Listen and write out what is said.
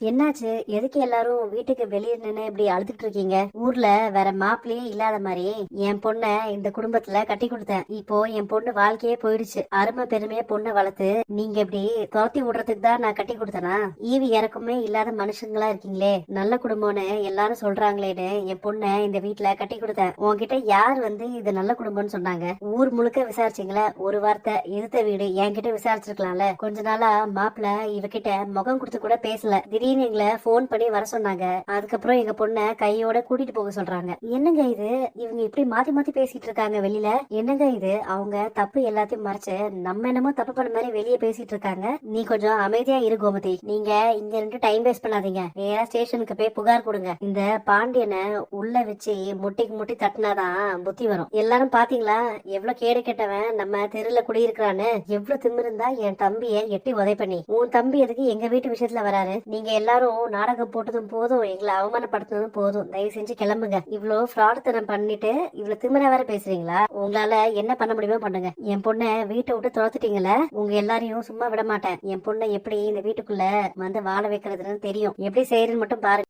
என்னாச்சு? எதுக்கு எல்லாரும் வீட்டுக்கு வெளியே நின்னு இப்படி அழுதுட்டு இருக்கீங்க? ஊர்ல வேற மாப்பிள்ளையே இல்லாத மாதிரி என் பொண்ண இந்த குடும்பத்துல கட்டி கொடுத்தேன். இப்போ என் பொண்ணு வாழ்க்கையே போயிடுச்சு. அருமை பெருமையா பொண்ணை வளர்த்து நீங்க இப்படி துரத்தி விடுறதுக்கு தான் நான் கட்டி கொடுத்தனா? ஈவி இறக்குமே இல்லாத மனுஷங்களா இருக்கீங்களே. நல்ல குடும்பம்னு எல்லாரும் சொல்றாங்களேன்னு என் பொண்ண இந்த வீட்டுல கட்டி கொடுத்தேன். உன்கிட்ட யார் வந்து இது நல்ல குடும்பம்னு சொன்னாங்க? ஊர் முழுக்க விசாரிச்சீங்களே? ஒரு வார்த்தை எதிர்த்த வீடு என்கிட்ட விசாரிச்சிருக்கலாம்ல. கொஞ்ச நாளா மாப்பிள்ள இவகிட்ட முகம் கொடுத்து கூட பேசல. திடீர்னு எங்களை போன் பண்ணி வர சொன்னாங்க. அதுக்கப்புறம் எங்க பொண்ணை கையோட கூட்டிட்டு போக சொல்றாங்க. என்னங்க இது? இவங்க இப்படி மாத்தி மாத்தி பேசிட்டு இருக்காங்க வெளியில. என்னங்க இது? அவங்க தப்பு எல்லாத்தையும் மறைச்சு நம்ம என்னமோ தப்பு பண்ண மாதிரி வெளியே பேசிட்டு இருக்காங்க. நீ கொஞ்சம் அமைதியா இரு கோமதி. நீங்க இங்க இருந்து டைம் வேஸ்ட் பண்ணாதீங்க. நேரா ஸ்டேஷனுக்கு போய் புகார் கொடுங்க. இந்த பாண்டியனை உள்ள வச்சு முட்டிக்கு முட்டி தட்டினாதான் புத்தி வரும். எல்லாரும் பாத்தீங்களா? எவ்வளவு கேடு கெட்டவன் நம்ம தெருல குடியிருக்கிறான்னு. எவ்வளவு திமிருந்தா என் தம்பிய எட்டி உதை பண்ணி உன் தம்பி எதுக்கு எங்க வீட்டு விஷயத்துல வராரு? நீங்க எல்லாரும் நாடகம் போட்டதும் போதும் எங்களை அவமானப்படுத்துனதும் போதும். தயவு செஞ்சு கிளம்புங்க. இவ்வளவு ஃப்ராடுத்தனம் பண்ணிட்டு இவ்வளவு திமிரா வேற பேசுறீங்களா? உங்களால என்ன பண்ண முடியுமோ பண்ணுங்க. என் பொண்ணை வீட்டை விட்டு துரத்துட்டீங்களே உங்க எல்லாரையும் சும்மா விட மாட்டேன். என் பொண்ணை எப்படி இந்த வீட்டுக்குள்ள வந்து வாழ வைக்கிறதுன்னு தெரியும். எப்படி செய்யறதுன்னு மட்டும் பாருங்க.